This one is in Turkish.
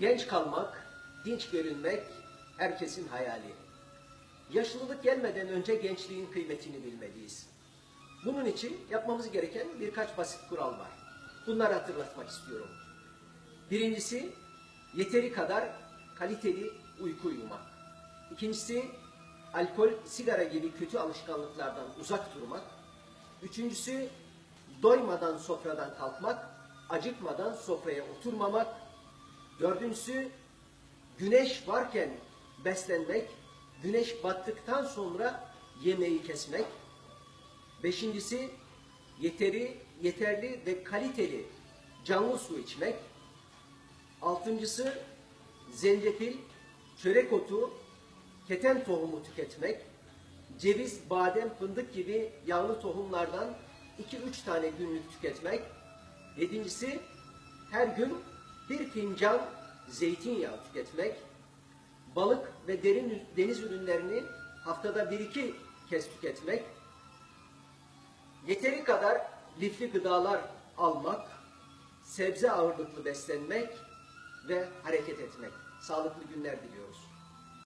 Genç kalmak, dinç görünmek herkesin hayali. Yaşlılık gelmeden önce gençliğin kıymetini bilmeliyiz. Bunun için yapmamız gereken birkaç basit kural var. Bunları hatırlatmak istiyorum. Birincisi, yeteri kadar kaliteli uyku uyumak. İkincisi, alkol, sigara gibi kötü alışkanlıklardan uzak durmak. Üçüncüsü, doymadan sofradan kalkmak, acıkmadan sofraya oturmamak. Dördüncüsü, güneş varken beslenmek, güneş battıktan sonra yemeği kesmek. Beşincisi, yeteri, yeterli ve kaliteli canlı su içmek. Altıncısı, zencefil, çörek otu, keten tohumu tüketmek. Ceviz, badem, fındık gibi yağlı tohumlardan 2-3 tane günlük tüketmek. Yedincisi, her gün bir fincan zeytinyağı tüketmek. Balık ve derin deniz ürünlerini haftada bir iki kez tüketmek. Yeteri kadar lifli gıdalar almak, sebze ağırlıklı beslenmek ve hareket etmek. Sağlıklı günler diliyoruz.